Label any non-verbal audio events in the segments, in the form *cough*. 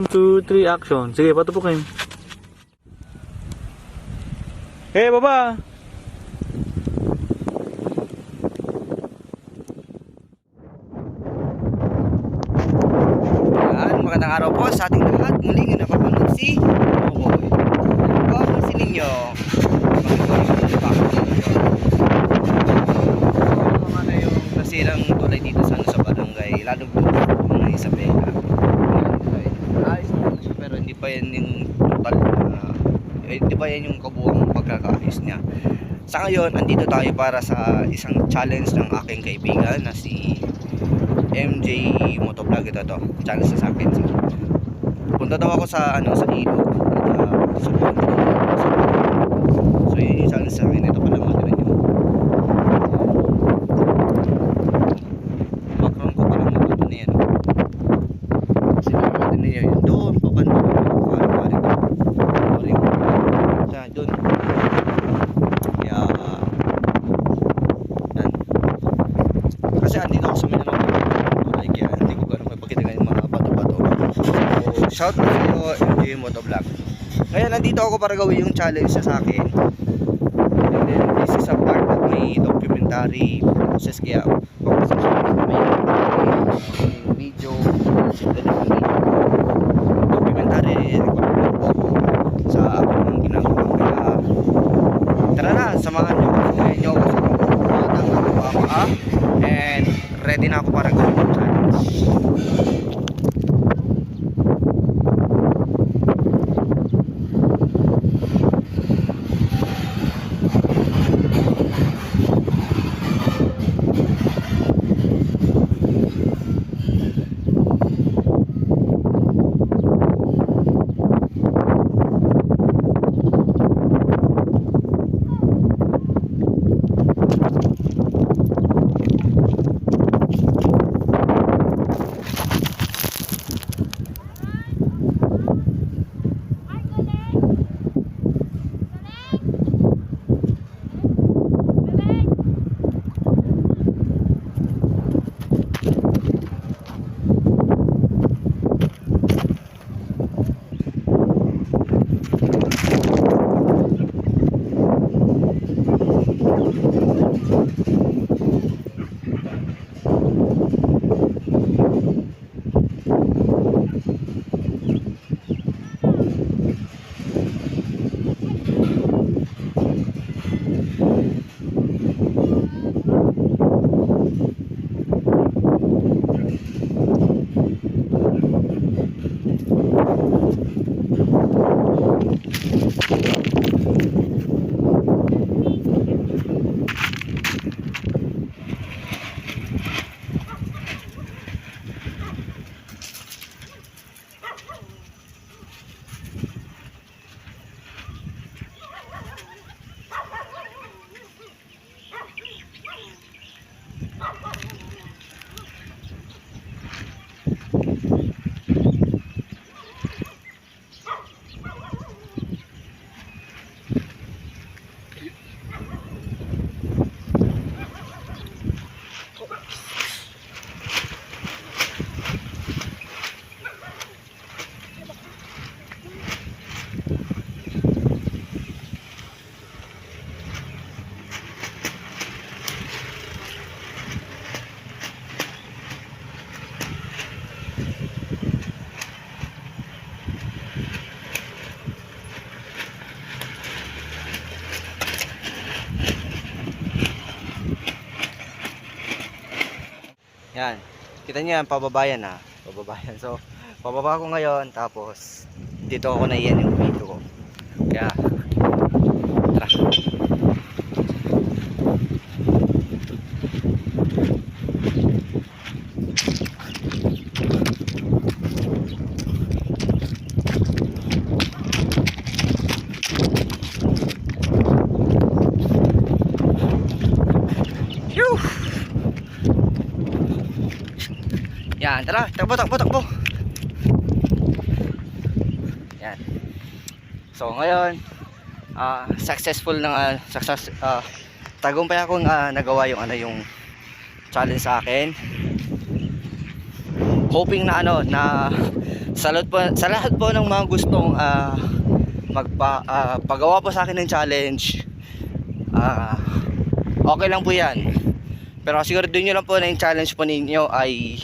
2, 3, action. Sige, patupukin. Hey, baba! Yan, magandang araw po sa ating lahat. Muling napapanood si Boboy. Kung pansin ninyo, mga na yung nasirang tulay dito sa, ano, sa barangay, lalo po mga Isabela. Pa yan yung total na, eh, hindi pa yan yung kabuang pagkakaayos niya. Sa ngayon, andito tayo para sa isang challenge ng aking kaibigan na si MJ Motovlog ito to. Challenge sa akin. So, punta daw ako sa ano sa ilog. At, uh, ko daw. So yun yung challenge sa akin. Ito pala mga rin yung background ko pala mga ito na yan. Kasi mga din niya yun. Doon, papanda. Pari, pari. Pari. Sa doon. Kaya, yan. Kasi andito ako sa Mindanao. Tulay kaya hindi ko gano'n mapakita ng mga bato-bato. So, shout out sa iyo, MJ Motovlog. Ngayon, nandito ako para gawin yung challenge sa akin. And then, this is a part of my documentary process. Kaya, pag-pasensya ko may may video, then yung video, documentary record po sa aking mga ginagawa. Kaya, tara na, samahan ako. Samahan niyo ako sa pagbubuhat ng aking mga paa. And ready na ako para gawin yung challenge. Yan. Kita niyo yan, pababayan ha. Pababayan. So, pababa ko ngayon, tapos dito ako na iyan yung video ko. Kaya, tara. Phew! Yan, tara, takbo, takbo, takbo. Yan. So, ngayon, ah successful na, ah, success, ah tagumpay akong ah, nagawa yung ano yung challenge sa akin. Hoping na ano, na sa lahat po, sa lahat po ng mga gustong ah, magpa ah, pagawa po sa akin ng challenge ah okay lang po yan pero siguro nyo lang po na yung challenge po ninyo ay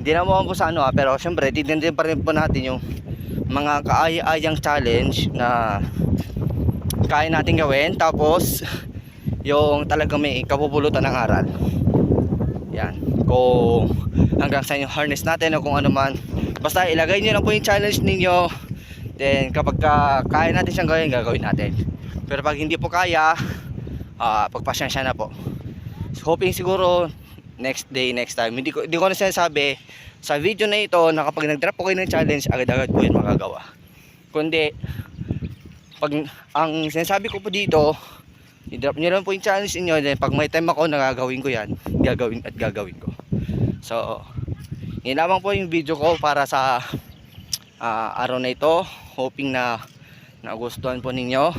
hindi naman po sa ano ah, pero syempre titindihan pa rin po natin yung mga kaaya-ayang challenge na kaya natin gawin. Tapos *laughs* yung talagang may kapupulutan ng aral. Yan. Kung hanggang sa yung harness natin o kung ano man. Basta ilagay nyo lang po yung challenge ninyo. Then kapag ka, kaya natin siyang gawin gagawin natin. Pero pag hindi po kaya ah pagpasyensya na po. So, hoping siguro next day next time. Hindi ko hindi ko na sinasabi sa video na ito na kapag nag-drop po kayo ng challenge agad-agad po yun magagawa. Kundi pag ang sinasabi ko po dito i-drop nyo lang po yung challenge inyo then pag may time ako nagagawin ko yan gagawin at gagawin ko. So yun lamang po yung video ko para sa ah, araw na ito. Hoping na nagustuhan po ninyo.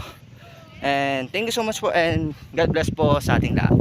And thank you so much po and God bless po sa ating lahat